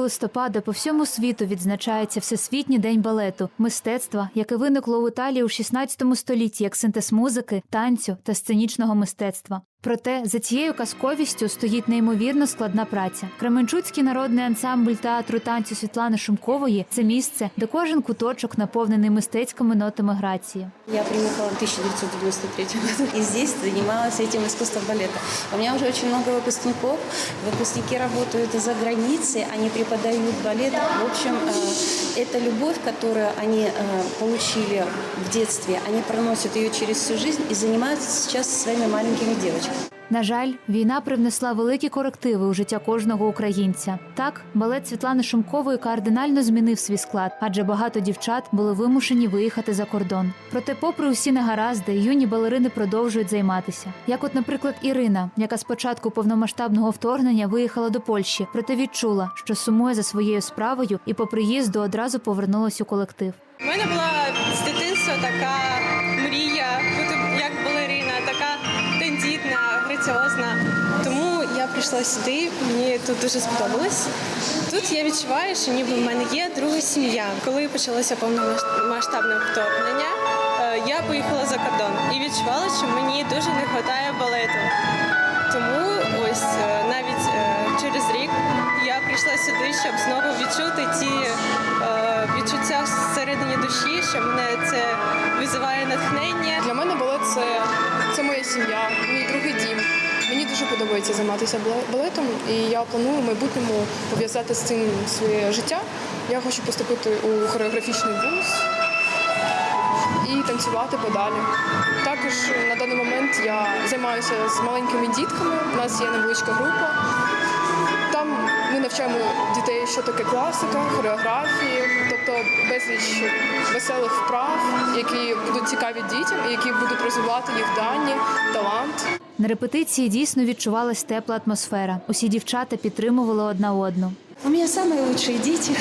листопада по всьому світу відзначається Всесвітній день балету, мистецтва, яке виникло в Італії у 16 столітті як синтез музики, танцю та сценічного мистецтва. Проте за цією казковістю стоїть неймовірно складна праця. Кременчуцький народний ансамбль театру танцю Світлани Шумкової це місце, де кожен куточок наповнений мистецькими нотами грації. Я приехала в 1993 году и здесь занималась этим искусством балета. У меня уже очень много выпускников. Выпускники работают за границей, они преподают балет. В общем, э, это любовь, которую они э, получили в детстве, они проносят ее через всю жизнь и занимаются сейчас со своими маленькими девочками. На жаль, війна привнесла великі корективи у життя кожного українця. Так, балет Світлани Шумкової кардинально змінив свій склад, адже багато дівчат були вимушені виїхати за кордон. Проте, попри усі негаразди, юні балерини продовжують займатися. Як, от, наприклад, Ірина, яка з початку повномасштабного вторгнення виїхала до Польщі, проте відчула, що сумує за своєю справою, і по приїзду одразу повернулась у колектив. У мене була з дитинства така прийшла сюди, мені тут дуже сподобалось. Тут я відчуваю, що ніби в мене є друга сім'я. Коли почалося повномасштабне вторгнення, е, я поїхала за кордон і відчувала, що мені дуже не вистачає балету. Тому ось е, навіть е, через рік я прийшла сюди, щоб знову відчути ті відчуття всередині душі, що мене це визиває натхнення. Для мене балет це, це моя сім'я, мій другий дім. Мені дуже подобається займатися балетом, і я планую в майбутньому пов'язати з цим своє життя. Я хочу поступити у хореографічний вуз і танцювати подалі. Також на даний момент я займаюся з маленькими дітками. У нас є невеличка група. Там ми навчаємо дітей, що таке класика, хореографії, тобто безліч веселих вправ, які будуть цікаві дітям і які будуть розвивати їх дані, талант. На репетиції дійсно відчувалась тепла атмосфера. Усі дівчата підтримували одна одну. У меня самые лучшие дети,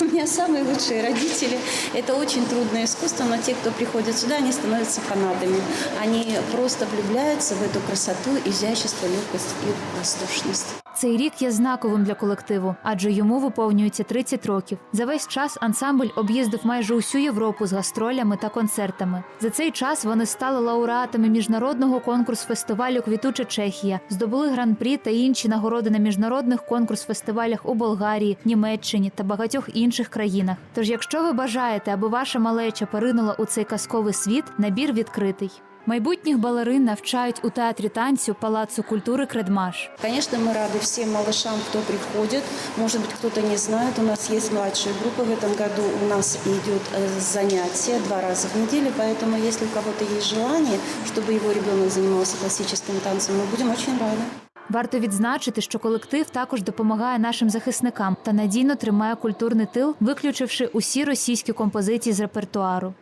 у меня самые лучшие родители. Это очень трудное искусство, но те, кто приходит сюда, они становятся фанатами. Они просто влюбляются в эту красоту, изящество, легкость и воздушность. Цей рік є знаковим для колективу, адже йому виповнюється 30 років. За весь час ансамбль об'їздив майже усю Європу з гастролями та концертами. За цей час вони стали лауреатами міжнародного конкурсу фестивалю Квітуча Чехія, здобули гран-прі та інші нагороди на міжнародних конкурс-фестивалях у Болгарії, Німеччині та багатьох інших країнах. Тож, якщо ви бажаєте, аби ваша малеча поринула у цей казковий світ, набір відкритий. Майбутніх балерин навчають у театрі танцю Палацу культури Кредмаш. Конечно, мы рады всем малышам, кто приходит. Может быть, кто-то не знает, у нас есть младшие группы. В этом году у нас идет э, занятие два раза в неделю, поэтому если у кого-то есть желание, чтобы его ребенок занимался классическим танцем, мы будем очень рады. Варто відзначити, що колектив також допомагає нашим захисникам та надійно тримає культурний тил, виключивши усі російські композиції з репертуару.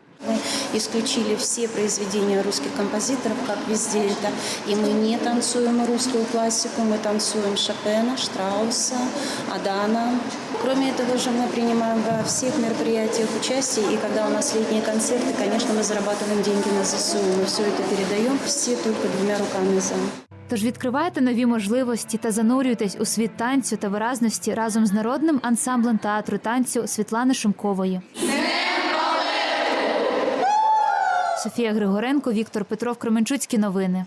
Мы исключили все произведения русских композиторов, как везде это. И мы не танцуем русскую классику, мы танцуем Шопена, Штрауса, Адана. Кроме этого же мы принимаем во всех мероприятиях участие. И когда у нас летние концерты, конечно, мы зарабатываем деньги на ЗСУ. Мы все это передаем все только двумя руками за. Тож відкривайте нові можливості та занурюйтесь у світ танцю та виразності разом з народним ансамблем театру танцю Світлани Шумкової. Софія Григоренко, Віктор Петров, Кременчуцькі новини.